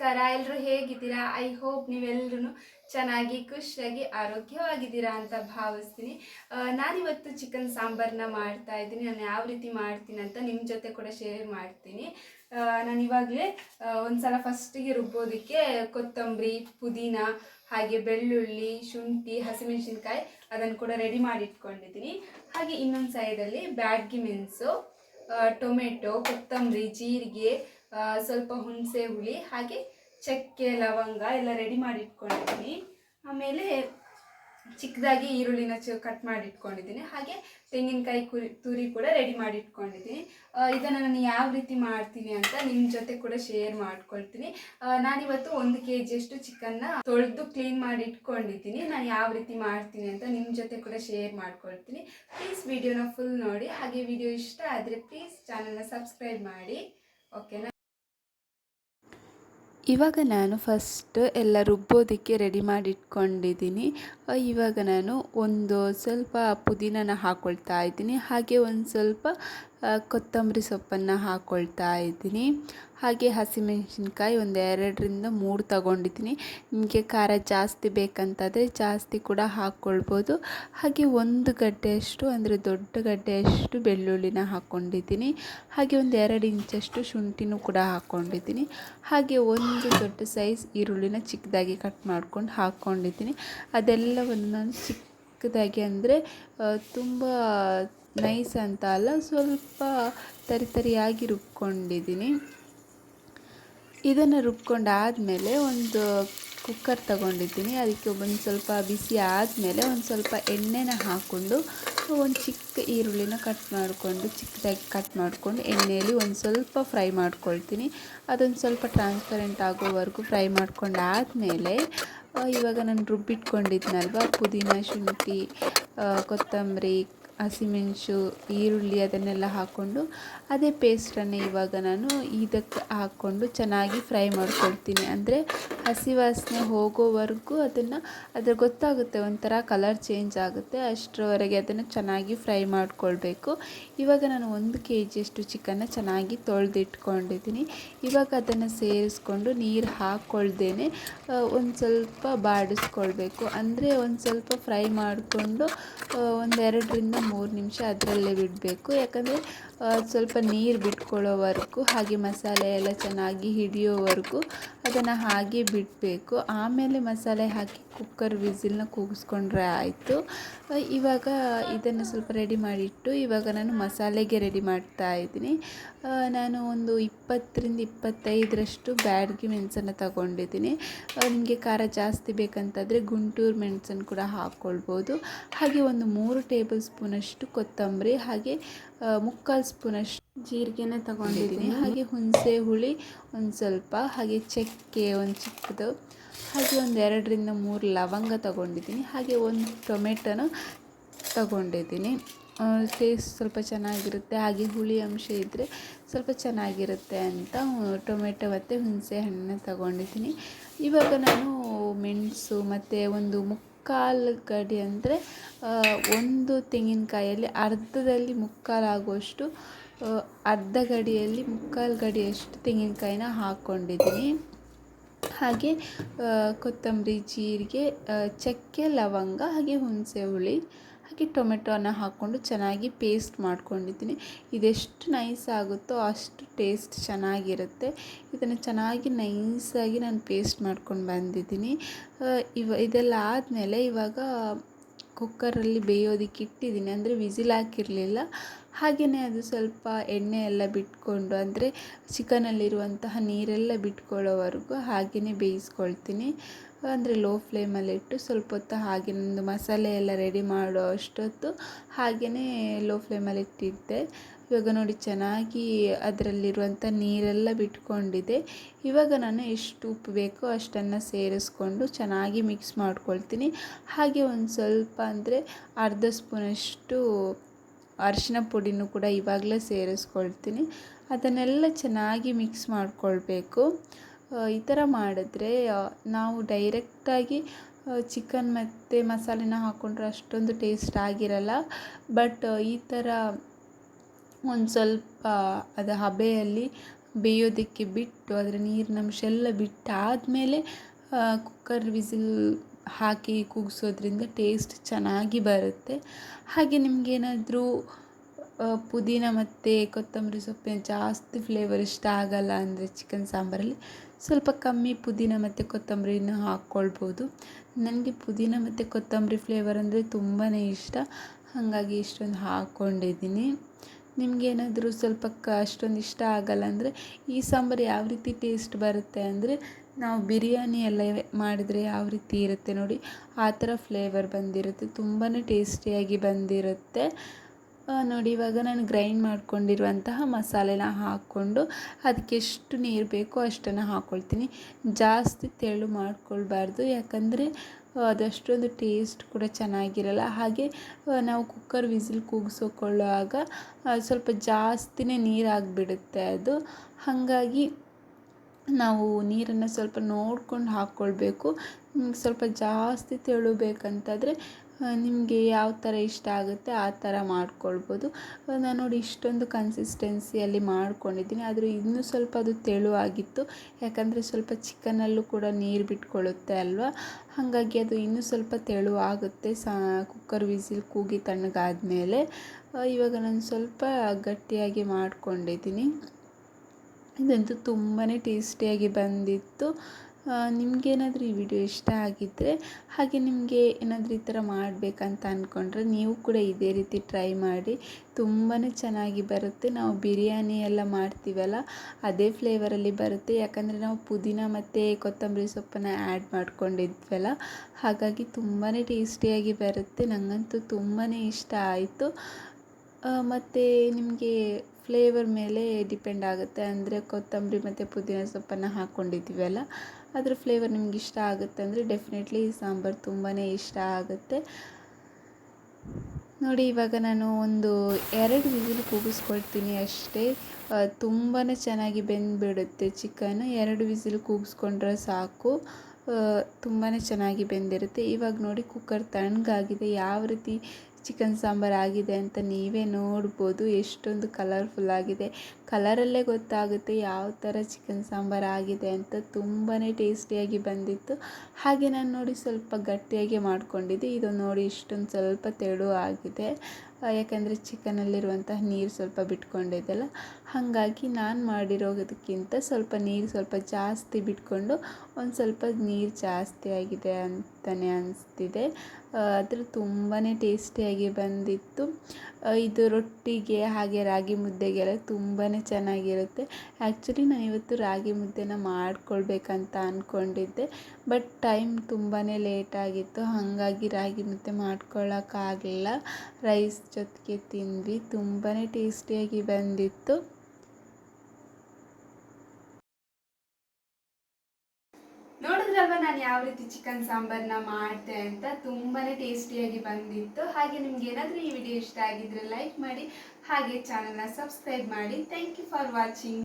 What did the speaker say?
ನಮಸ್ಕಾರ. ಎಲ್ಲರೂ ಹೇಗಿದ್ದೀರಾ? ಐ ಹೋಪ್ ನೀವೆಲ್ಲರೂ ಚೆನ್ನಾಗಿ, ಖುಷಿಯಾಗಿ, ಆರೋಗ್ಯವಾಗಿದ್ದೀರಾ ಅಂತ ಭಾವಿಸ್ತೀನಿ. ನಾನಿವತ್ತು ಚಿಕನ್ ಸಾಂಬಾರನ್ನ ಮಾಡ್ತಾ ಇದ್ದೀನಿ. ನಾನು ಯಾವ ರೀತಿ ಮಾಡ್ತೀನಿ ಅಂತ ನಿಮ್ಮ ಜೊತೆ ಕೂಡ ಶೇರ್ ಮಾಡ್ತೀನಿ. ನಾನು ಇವಾಗಲೇ ಒಂದ್ಸಲ ಫಸ್ಟಿಗೆ ರುಬ್ಬೋದಕ್ಕೆ ಕೊತ್ತಂಬರಿ, ಪುದೀನ, ಹಾಗೆ ಬೆಳ್ಳುಳ್ಳಿ, ಶುಂಠಿ, ಹಸಿಮೆಣಸಿನ್ಕಾಯಿ ಅದನ್ನು ಕೂಡ ರೆಡಿ ಮಾಡಿ ಇಟ್ಕೊಂಡಿದ್ದೀನಿ ಹಾಗೆ ಇನ್ನೊಂದು ಸೈಡಲ್ಲಿ ಬ್ಯಾಡ್ಗಿ ಮೆಣಸು ಟೊಮೆಟೊ, ಕೊತ್ತಂಬರಿ, ಜೀರಿಗೆ ಸ್ವಲ್ಪ ಹುಣಸೆ ಹುಳಿ, ಹಾಗೆ ಚಕ್ಕೆ, ಲವಂಗ ಎಲ್ಲ ರೆಡಿ ಮಾಡಿ ಇಟ್ಕೊಂಡಿದ್ದೀನಿ ಆಮೇಲೆ ಚಿಕ್ಕದಾಗಿ ಈರುಳ್ಳಿನ ಚ ಕಟ್ ಮಾಡಿ ಇಟ್ಕೊಂಡಿದ್ದೀನಿ ಹಾಗೆ ತೆಂಗಿನಕಾಯಿ ಕುರಿ, ತುರಿ ಕೂಡ ರೆಡಿ ಮಾಡಿ ಇಟ್ಕೊಂಡಿದ್ದೀನಿ ಇದನ್ನು ನಾನು ಯಾವ ರೀತಿ ಮಾಡ್ತೀನಿ ಅಂತ ನಿಮ್ಮ ಜೊತೆ ಕೂಡ ಶೇರ್ ಮಾಡ್ಕೊಳ್ತೀನಿ. ನಾನಿವತ್ತು ಒಂದು ಕೆ ಜಿಯಷ್ಟು ಚಿಕನ್ನ ತೊಳೆದು ಕ್ಲೀನ್ ಮಾಡಿ ಇಟ್ಕೊಂಡಿದ್ದೀನಿ ನಾನು ಯಾವ ರೀತಿ ಮಾಡ್ತೀನಿ ಅಂತ ನಿಮ್ಮ ಜೊತೆ ಕೂಡ ಶೇರ್ ಮಾಡ್ಕೊಳ್ತೀನಿ. ಪ್ಲೀಸ್ ವಿಡಿಯೋನ ಫುಲ್ ನೋಡಿ. ಹಾಗೆ ವಿಡಿಯೋ ಇಷ್ಟ ಆದರೆ ಪ್ಲೀಸ್ ಚಾನಲ್ನ ಸಬ್ಸ್ಕ್ರೈಬ್ ಮಾಡಿ. ಓಕೆನಾ ಇವಾಗ ನಾನು ಫಸ್ಟ್ ಎಲ್ಲ ರುಬ್ಬೋದಕ್ಕೆ ರೆಡಿ ಮಾಡಿ ಇಟ್ಕೊಂಡಿದ್ದೀನಿ ಇವಾಗ ನಾನು ಒಂದು ಸ್ವಲ್ಪ ಪುದೀನನ ಹಾಕ್ಕೊಳ್ತಾ ಇದ್ದೀನಿ. ಹಾಗೆ ಒಂದು ಸ್ವಲ್ಪ ಕೊತ್ತಂಬರಿ ಸೊಪ್ಪನ್ನು ಹಾಕ್ಕೊಳ್ತಾ ಇದ್ದೀನಿ. ಹಾಗೆ ಹಸಿಮೆಣಸಿನ್ಕಾಯಿ ಒಂದು ಎರಡರಿಂದ ಮೂರು ತಗೊಂಡಿದ್ದೀನಿ. ನಿಮಗೆ ಖಾರ ಜಾಸ್ತಿ ಬೇಕಂತಾದರೆ ಜಾಸ್ತಿ ಕೂಡ ಹಾಕ್ಕೊಳ್ಬೋದು ಹಾಗೆ ಒಂದು ಗಡ್ಡೆಯಷ್ಟು, ಅಂದರೆ ದೊಡ್ಡ ಗಡ್ಡೆಯಷ್ಟು ಬೆಳ್ಳುಳ್ಳಿನ ಹಾಕ್ಕೊಂಡಿದ್ದೀನಿ ಹಾಗೆ ಒಂದು ಎರಡು ಇಂಚಷ್ಟು ಶುಂಠಿನೂ ಕೂಡ ಹಾಕ್ಕೊಂಡಿದ್ದೀನಿ ಹಾಗೆ ಒಂದು ದೊಡ್ಡ ಸೈಜ್ ಈರುಳ್ಳಿನ ಚಿಕ್ಕದಾಗಿ ಕಟ್ ಮಾಡ್ಕೊಂಡು ಹಾಕ್ಕೊಂಡಿದ್ದೀನಿ ಅದೆಲ್ಲವನ್ನು ನಾನು ಚಿಕ್ಕದಾಗಿ ಅಂದರೆ ತುಂಬ ನೈಸ್ ಅಂತ ಅಲ್ಲ, ಸ್ವಲ್ಪ ತರಿ ತರಿಯಾಗಿ ರುಬ್ಕೊಂಡಿದ್ದೀನಿ. ಇದನ್ನು ರುಬ್ಕೊಂಡಾದಮೇಲೆ ಒಂದು ಕುಕ್ಕರ್ ತಗೊಂಡಿದ್ದೀನಿ. ಅದಕ್ಕೆ ಒಂದು ಸ್ವಲ್ಪ ಬಿಸಿ ಆದಮೇಲೆ ಒಂದು ಸ್ವಲ್ಪ ಎಣ್ಣೆನ ಹಾಕ್ಕೊಂಡು, ಒಂದು ಚಿಕ್ಕ ಈರುಳ್ಳಿನ ಕಟ್ ಮಾಡಿಕೊಂಡು, ಚಿಕ್ಕದಾಗಿ ಕಟ್ ಮಾಡಿಕೊಂಡು ಎಣ್ಣೆಯಲ್ಲಿ ಒಂದು ಸ್ವಲ್ಪ ಫ್ರೈ ಮಾಡ್ಕೊಳ್ತೀನಿ. ಅದೊಂದು ಸ್ವಲ್ಪ ಟ್ರಾನ್ಸ್ಪರೆಂಟ್ ಆಗೋವರೆಗೂ ಫ್ರೈ ಮಾಡ್ಕೊಂಡಾದಮೇಲೆ ಇವಾಗ ನಾನು ರುಬ್ಬಿಟ್ಕೊಂಡಿದ್ನಲ್ವ? ಪುದೀನ ಶುಂಠಿ ಕೊತ್ತಂಬರಿ ಹಸಿಮೆಣಸು, ಈರುಳ್ಳಿ ಅದನ್ನೆಲ್ಲ ಹಾಕ್ಕೊಂಡು ಅದೇ ಪೇಸ್ಟನ್ನು ಇವಾಗ ನಾನು ಇದಕ್ಕೆ ಹಾಕ್ಕೊಂಡು ಚೆನ್ನಾಗಿ ಫ್ರೈ ಮಾಡ್ಕೊಳ್ತೀನಿ. ಅಂದರೆ ಹಸಿ ವಾಸನೆ ಹೋಗೋವರೆಗೂ ಅದನ್ನು ಅದ್ರ ಗೊತ್ತಾಗುತ್ತೆ, ಒಂಥರ ಕಲರ್ ಚೇಂಜ್ ಆಗುತ್ತೆ, ಅಷ್ಟರವರೆಗೆ ಅದನ್ನು ಚೆನ್ನಾಗಿ ಫ್ರೈ ಮಾಡ್ಕೊಳ್ಬೇಕು. ಇವಾಗ ನಾನು ಒಂದು ಕೆ ಜಿಯಷ್ಟು ಚಿಕನ್ನ ಚೆನ್ನಾಗಿ ತೊಳೆದಿಟ್ಕೊಂಡಿದ್ದೀನಿ. ಇವಾಗ ಅದನ್ನು ಸೇರಿಸ್ಕೊಂಡು ನೀರು ಹಾಕ್ಕೊಳ್ದೇನೆ ಒಂದು ಸ್ವಲ್ಪ ಬಾಡಿಸ್ಕೊಳ್ಬೇಕು. ಅಂದರೆ ಒಂದು ಸ್ವಲ್ಪ ಫ್ರೈ ಮಾಡಿಕೊಂಡು ಒಂದೆರಡರಿಂದ ಮೂರು ನಿಮಿಷ ಅದರಲ್ಲೇ ಬಿಡಬೇಕು. ಯಾಕಂದರೆ ಸ್ವಲ್ಪ ನೀರು ಬಿಟ್ಕೊಳ್ಳೋವರೆಗೂ ಹಾಗೆ ಮಸಾಲೆ ಎಲ್ಲ ಚೆನ್ನಾಗಿ ಹಿಡಿಯೋವರೆಗೂ ಅದನ್ನು ಹಾಗೆ ಬಿಡಬೇಕು. ಆಮೇಲೆ ಮಸಾಲೆ ಹಾಕಿ ಕುಕ್ಕರ್ ವಿಸಿಲ್ನ ಕೂಗಿಸ್ಕೊಂಡ್ರೆ ಆಯಿತು. ಇವಾಗ ಇದನ್ನು ಸ್ವಲ್ಪ ರೆಡಿ ಮಾಡಿಟ್ಟು, ಇವಾಗ ನಾನು ಮಸಾಲೆಗೆ ರೆಡಿ ಮಾಡ್ತಾ ಇದ್ದೀನಿ. ನಾನು ಒಂದು ಇಪ್ಪತ್ತರಿಂದ ಇಪ್ಪತ್ತೈದರಷ್ಟು ಬ್ಯಾಡ್ಗೆ ಮೆಣಸನ್ನು ತಗೊಂಡಿದ್ದೀನಿ. ನಿಮಗೆ ಖಾರ ಜಾಸ್ತಿ ಬೇಕಂತಂದರೆ ಗುಂಟೂರು ಮೆಣಸನ್ನು ಕೂಡ ಹಾಕ್ಕೊಳ್ಬೋದು ಹಾಗೆ ಒಂದು ಮೂರು ಟೇಬಲ್ ಸ್ಪೂನಷ್ಟು ಕೊತ್ತಂಬರಿ, ಹಾಗೆ ಮುಕ್ಕಾಲು ಸ್ಪೂನಷ್ಟು ಜೀರಿಗೆನ ತಗೊಂಡಿದ್ದೀನಿ. ಹಾಗೆ ಹುಣಸೆ ಹುಳಿ ಒಂದು ಸ್ವಲ್ಪ ಹಾಗೆ ಚಕ್ಕೆ ಒಂದು ಚಿಕ್ಕದು ಹಾಗೆ ಒಂದು ಎರಡರಿಂದ ಮೂರು ಲವಂಗ ತಗೊಂಡಿದ್ದೀನಿ. ಹಾಗೆ ಒಂದು ಟೊಮೆಟೊನ ತಗೊಂಡಿದ್ದೀನಿ. ಟೇಸ್ಟ್ ಸ್ವಲ್ಪ ಚೆನ್ನಾಗಿರುತ್ತೆ. ಹಾಗೆ ಹುಳಿ ಅಂಶ ಇದ್ದರೆ ಸ್ವಲ್ಪ ಚೆನ್ನಾಗಿರುತ್ತೆ ಅಂತ ಟೊಮೆಟೊ ಮತ್ತು ಹುಣಸೆ ಹಣ್ಣನ್ನ ತಗೊಂಡಿದ್ದೀನಿ. ಇವಾಗ ನಾನು ಮೆಣಸು ಮತ್ತು ಒಂದು ಮುಕ್ಕಾಲು ಗಡಿ ಅಂದರೆ ಒಂದು ತೆಂಗಿನಕಾಯಲ್ಲಿ ಅರ್ಧದಲ್ಲಿ ಮುಕ್ಕಾಲಾಗುವಷ್ಟು ಅರ್ಧ ಗಡಿಯಲ್ಲಿ ಮುಕ್ಕಾಲು ಗಡಿಯಷ್ಟು ತೆಂಗಿನಕಾಯಿನ ಹಾಕ್ಕೊಂಡಿದ್ದೀನಿ ಹಾಗೆ ಕೊತ್ತಂಬರಿ, ಜೀರಿಗೆ ಚಕ್ಕೆ, ಲವಂಗ, ಹಾಗೆ ಹುಣಸೆ ಹುಳಿ ಹಾಗೆ ಟೊಮೆಟೊನ ಹಾಕ್ಕೊಂಡು ಚೆನ್ನಾಗಿ ಪೇಸ್ಟ್ ಮಾಡ್ಕೊಂಡಿದ್ದೀನಿ. ಇದೆಷ್ಟು ನೈಸ್ ಆಗುತ್ತೋ ಅಷ್ಟು ಟೇಸ್ಟ್ ಚೆನ್ನಾಗಿರುತ್ತೆ. ಇದನ್ನು ಚೆನ್ನಾಗಿ ನೈಸಾಗಿ ನಾನು ಪೇಸ್ಟ್ ಮಾಡ್ಕೊಂಡು ಬಂದಿದ್ದೀನಿ. ಇವ, ಇದೆಲ್ಲ ಆದಮೇಲೆ ಇವಾಗ ಕುಕ್ಕರಲ್ಲಿ ಬೇಯೋದಕ್ಕೆ ಇಟ್ಟಿದ್ದೀನಿ. ಅಂದರೆ ವಿಸಿಲ್ ಹಾಕಿರಲಿಲ್ಲ. ಹಾಗೆಯೇ ಅದು ಸ್ವಲ್ಪ ಎಣ್ಣೆ ಎಲ್ಲ ಬಿಟ್ಕೊಂಡು, ಅಂದರೆ ಚಿಕನಲ್ಲಿರುವಂತಹ ನೀರೆಲ್ಲ ಬಿಟ್ಕೊಳ್ಳೋವರೆಗೂ ಹಾಗೆಯೇ ಬೇಯಿಸ್ಕೊಳ್ತೀನಿ. ಅಂದರೆ ಲೋ ಫ್ಲೇಮಲ್ಲಿಟ್ಟು ಸ್ವಲ್ಪ ಹೊತ್ತು ಹಾಗೆ ನಂದು ಮಸಾಲೆ ಎಲ್ಲ ರೆಡಿ ಮಾಡೋ ಅಷ್ಟೊತ್ತು ಹಾಗೆಯೇ ಲೋ ಫ್ಲೇಮಲ್ಲಿ ಇಟ್ಟಿದ್ದೆ. ಇವಾಗ ನೋಡಿ ಚೆನ್ನಾಗಿ ಅದರಲ್ಲಿರುವಂಥ ನೀರೆಲ್ಲ ಬಿಟ್ಕೊಂಡಿದೆ. ಇವಾಗ ನಾನು ಎಷ್ಟು ಉಪ್ಪು ಬೇಕೋ ಅಷ್ಟನ್ನು ಸೇರಿಸ್ಕೊಂಡು ಚೆನ್ನಾಗಿ ಮಿಕ್ಸ್ ಮಾಡ್ಕೊಳ್ತೀನಿ. ಹಾಗೆ ಒಂದು ಸ್ವಲ್ಪ ಅಂದರೆ ಅರ್ಧ ಸ್ಪೂನಷ್ಟು ಅರಿಶಿನ ಪುಡಿನೂ ಕೂಡ ಇವಾಗಲೇ ಸೇರಿಸ್ಕೊಳ್ತೀನಿ. ಅದನ್ನೆಲ್ಲ ಚೆನ್ನಾಗಿ ಮಿಕ್ಸ್ ಮಾಡಿಕೊಳ್ಬೇಕು. ಈ ಥರ ಮಾಡಿದ್ರೆ ನಾವು ಡೈರೆಕ್ಟಾಗಿ ಚಿಕನ್ ಮತ್ತು ಮಸಾಲೆನ ಹಾಕ್ಕೊಂಡ್ರೆ ಅಷ್ಟೊಂದು ಟೇಸ್ಟ್ ಆಗಿರಲ್ಲ. ಬಟ್ ಈ ಥರ ಒಂದು ಸ್ವಲ್ಪ ಅದು ಹಬೆಯಲ್ಲಿ ಬೇಯೋದಕ್ಕೆ ಬಿಟ್ಟು, ಅದರ ನೀರಿನಂಶ ಎಲ್ಲ ಬಿಟ್ಟಾದಮೇಲೆ ಕುಕ್ಕರ್ ವಿಸಿಲ್ ಹಾಕಿ ಕೂಗಿಸೋದ್ರಿಂದ ಟೇಸ್ಟ್ ಚೆನ್ನಾಗಿ ಬರುತ್ತೆ. ಹಾಗೆ ನಿಮಗೇನಾದರೂ ಪುದೀನ ಮತ್ತು ಕೊತ್ತಂಬರಿ ಸೊಪ್ಪಿನ ಜಾಸ್ತಿ ಫ್ಲೇವರ್ ಇಷ್ಟ ಆಗಲ್ಲ ಅಂದರೆ ಚಿಕನ್ ಸಾಂಬಾರಲ್ಲಿ. ಸ್ವಲ್ಪ ಕಮ್ಮಿ ಪುದೀನ ಮತ್ತು ಕೊತ್ತಂಬರಿನ ಹಾಕ್ಕೊಳ್ಬೋದು. ನನಗೆ ಪುದೀನ ಮತ್ತು ಕೊತ್ತಂಬರಿ ಫ್ಲೇವರ್ ಅಂದರೆ ತುಂಬಾ ಇಷ್ಟ. ಹಾಗಾಗಿ ಇಷ್ಟೊಂದು ಹಾಕ್ಕೊಂಡಿದ್ದೀನಿ. ನಿಮಗೇನಾದರೂ ಸ್ವಲ್ಪ ಕ, ಅಷ್ಟೊಂದು ಇಷ್ಟ ಆಗಲ್ಲ ಅಂದರೆ ಈ ಸಾಂಬಾರು ಯಾವ ರೀತಿ ಟೇಸ್ಟ್ ಬರುತ್ತೆ ಅಂದರೆ ನಾವು ಬಿರಿಯಾನಿ ಎಲ್ಲ ಮಾಡಿದರೆ ಯಾವ ರೀತಿ ಇರುತ್ತೆ ನೋಡಿ. ಆ ಥರ ಫ್ಲೇವರ್ ಬಂದಿರುತ್ತೆ. ತುಂಬಾ ಟೇಸ್ಟಿಯಾಗಿ ಬಂದಿರುತ್ತೆ. ನೋಡಿ, ಇವಾಗ ನಾನು ಗ್ರೈಂಡ್ ಮಾಡ್ಕೊಂಡಿರುವಂತಹ ಮಸಾಲೆನ ಹಾಕ್ಕೊಂಡು ಅದಕ್ಕೆ ಎಷ್ಟು ನೀರು ಬೇಕೋ ಅಷ್ಟನ್ನು ಹಾಕ್ಕೊಳ್ತೀನಿ ಜಾಸ್ತಿ ತೆಳು ಮಾಡ್ಕೊಳ್ಬಾರ್ದು, ಯಾಕಂದರೆ ಅದಷ್ಟೊಂದು ಟೇಸ್ಟ್ ಕೂಡ ಚೆನ್ನಾಗಿರಲ್ಲ. ಹಾಗೆ ನಾವು ಕುಕ್ಕರ್ ವಿಸಿಲ್ ಕೂಗಿಸ್ಕೊಳ್ಳುವಾಗ ಸ್ವಲ್ಪ ಜಾಸ್ತಿನೇ ನೀರಾಗಿಬಿಡುತ್ತೆ ಅದು. ಹಾಗಾಗಿ, ನಾವು ನೀರನ್ನು ಸ್ವಲ್ಪ ನೋಡ್ಕೊಂಡು ಹಾಕ್ಕೊಳ್ಬೇಕು ಸ್ವಲ್ಪ ಜಾಸ್ತಿ ತೆಳು ಬೇಕಂತಾದರೆ ನಿಮಗೆ ಯಾವ ಥರ ಇಷ್ಟ ಆಗುತ್ತೆ ಆ ಥರ ಮಾಡ್ಕೊಳ್ಬೋದು. ನಾನು ನೋಡಿ ಇಷ್ಟೊಂದು ಕನ್ಸಿಸ್ಟೆನ್ಸಿಯಲ್ಲಿ ಮಾಡ್ಕೊಂಡಿದ್ದೀನಿ. ಆದರೆ ಇನ್ನೂ ಸ್ವಲ್ಪ ಅದು ತೆಳುವಾಗಿತ್ತು. ಯಾಕಂದರೆ ಸ್ವಲ್ಪ ಚಿಕನಲ್ಲೂ ಕೂಡ ನೀರು ಬಿಟ್ಕೊಳ್ಳುತ್ತೆ ಅಲ್ವಾ? ಹಾಗಾಗಿ ಅದು ಇನ್ನೂ ಸ್ವಲ್ಪ ತೆಳುವಾಗುತ್ತೆ ಸಾ ಕುಕ್ಕರ್ ವಿಸಿಲ್ ಕೂಗಿ ತಣ್ಣಗಾದ್ಮೇಲೆ. ಇವಾಗ ನಾನು ಸ್ವಲ್ಪ ಗಟ್ಟಿಯಾಗಿ ಮಾಡ್ಕೊಂಡಿದ್ದೀನಿ. ಇದಂತೂ ತುಂಬಾ ಟೇಸ್ಟಿಯಾಗಿ ಬಂದಿತ್ತು. ನಿಮಗೇನಾದರೂ ಈ ವಿಡಿಯೋ ಇಷ್ಟ ಆಗಿದ್ದರೆ ಹಾಗೆ ನಿಮಗೆ ಏನಾದರೂ ಈ ಥರ ಮಾಡಬೇಕಂತ ಅಂದ್ಕೊಂಡ್ರೆ ನೀವು ಕೂಡ ಇದೇ ರೀತಿ ಟ್ರೈ ಮಾಡಿ. ತುಂಬಾ ಚೆನ್ನಾಗಿ ಬರುತ್ತೆ. ನಾವು ಬಿರಿಯಾನಿ ಎಲ್ಲ ಮಾಡ್ತೀವಲ್ಲ, ಅದೇ ಫ್ಲೇವರಲ್ಲಿ ಬರುತ್ತೆ. ಯಾಕಂದರೆ ನಾವು ಪುದೀನ ಮತ್ತು ಕೊತ್ತಂಬರಿ ಸೊಪ್ಪನ್ನು ಆ್ಯಡ್ ಮಾಡ್ಕೊಂಡಿದ್ವಲ್ಲ, ಹಾಗಾಗಿ ತುಂಬಾ ಟೇಸ್ಟಿಯಾಗಿ ಬರುತ್ತೆ. ನನಗಂತೂ ತುಂಬಾ ಇಷ್ಟ ಆಯಿತು. ಮತ್ತು ನಿಮಗೆ ಫ್ಲೇವರ್ ಮೇಲೆ ಡಿಪೆಂಡ್ ಆಗುತ್ತೆ. ಅಂದರೆ ಕೊತ್ತಂಬರಿ ಮತ್ತು ಪುದೀನ ಸೊಪ್ಪನ್ನು ಹಾಕ್ಕೊಂಡಿದ್ದೀವಲ್ಲ ಅದ್ರ ಫ್ಲೇವರ್ ನಿಮ್ಗೆ ಇಷ್ಟ ಆಗುತ್ತೆ ಅಂದರೆ ಡೆಫಿನೆಟ್ಲಿ ಈ ಸಾಂಬಾರು ತುಂಬಾ ಇಷ್ಟ ಆಗುತ್ತೆ. ನೋಡಿ, ಇವಾಗ ನಾನು ಒಂದು ಎರಡು ವಿಸಿಲ್ ಕೂಗಿಸ್ಕೊಳ್ತೀನಿ ಅಷ್ಟೇ. ತುಂಬಾ ಚೆನ್ನಾಗಿ ಬೆಂದುಬಿಡುತ್ತೆ ಚಿಕನ್. ಎರಡು ವಿಸಿಲ್ ಕೂಗಿಸ್ಕೊಂಡ್ರೆ ಸಾಕು. ತುಂಬಾ ಚೆನ್ನಾಗಿ ಬೆಂದಿರುತ್ತೆ. ಇವಾಗ ನೋಡಿ ಕುಕ್ಕರ್ ತಣ್ಣಗಾಗಿದೆ. ಯಾವ ರೀತಿ ಚಿಕನ್ ಸಾಂಬಾರು ಆಗಿದೆ ಅಂತ ನೀವೇ ನೋಡ್ಬೋದು. ಎಷ್ಟೊಂದು ಕಲರ್ಫುಲ್ ಆಗಿದೆ. ಕಲರಲ್ಲೇ ಗೊತ್ತಾಗುತ್ತೆ ಯಾವ ಥರ ಚಿಕನ್ ಸಾಂಬಾರು ಆಗಿದೆ ಅಂತ ತುಂಬಾ ಟೇಸ್ಟಿಯಾಗಿ ಬಂದಿತ್ತು. ಹಾಗೆ ನಾನು ನೋಡಿ ಸ್ವಲ್ಪ ಗಟ್ಟಿಯಾಗಿ ಮಾಡ್ಕೊಂಡಿದ್ದೆ. ಇದು ನೋಡಿ ಇಷ್ಟೊಂದು ಸ್ವಲ್ಪ ತೆಳು ಆಗಿದೆ. ಯಾಕಂದರೆ ಚಿಕನಲ್ಲಿರುವಂತಹ ನೀರು ಸ್ವಲ್ಪ ಬಿಟ್ಕೊಂಡಿದ್ದೆಲ್ಲ. ಹಾಗಾಗಿ ನಾನು ಮಾಡಿರೋದಕ್ಕಿಂತ ಸ್ವಲ್ಪ ನೀರು ಸ್ವಲ್ಪ ಜಾಸ್ತಿ ಬಿಟ್ಕೊಂಡು ಒಂದು ಸ್ವಲ್ಪ ನೀರು ಜಾಸ್ತಿ ಆಗಿದೆ ಅಂತಲೇ ಅನಿಸ್ತಿದೆ. ಆದರೆ ತುಂಬಾ ಟೇಸ್ಟಿಯಾಗಿ ಬಂದಿತ್ತು. ಇದು ರೊಟ್ಟಿಗೆ ಹಾಗೆ ರಾಗಿ ಮುದ್ದೆಗೆಲ್ಲ ತುಂಬಾ ಚೆನ್ನಾಗಿರುತ್ತೆ. ಆ್ಯಕ್ಚುಲಿ ನಾನು ಇವತ್ತು ರಾಗಿ ಮುದ್ದೆನ ಮಾಡ್ಕೊಳ್ಬೇಕಂತ ಅಂದ್ಕೊಂಡಿದ್ದೆ ಬಟ್ ಟೈಮ್ ತುಂಬಾ ಲೇಟ್ ಆಗಿತ್ತು. ಹಾಗಾಗಿ ರಾಗಿ ಮುದ್ದೆ ಮಾಡ್ಕೊಳ್ಳೋಕ್ಕಾಗಲಿಲ್ಲ ರೈಸ್ ಜೊತೆಗೆ ತಿಂದ್ವಿ. ತುಂಬಾ ಟೇಸ್ಟಿಯಾಗಿ ಬಂದಿತ್ತು ನೋಡಿದ್ರಲ್ವ ನಾನು ಯಾವ ರೀತಿ ಚಿಕನ್ ಸಾಂಬಾರ್ನ ಮಾಡ್ತೆ ಅಂತ ತುಂಬಾನೇ ಟೇಸ್ಟಿಯಾಗಿ ಬಂದಿತ್ತು. ಹಾಗೆ ನಿಮ್ಗೆ ಏನಾದರೂ ಈ ವಿಡಿಯೋ ಇಷ್ಟ ಆಗಿದ್ರೆ ಲೈಕ್ ಮಾಡಿ, ಹಾಗೆ ಚಾನಲ್ನ ಸಬ್ಸ್ಕ್ರೈಬ್ ಮಾಡಿ. Thank you for watching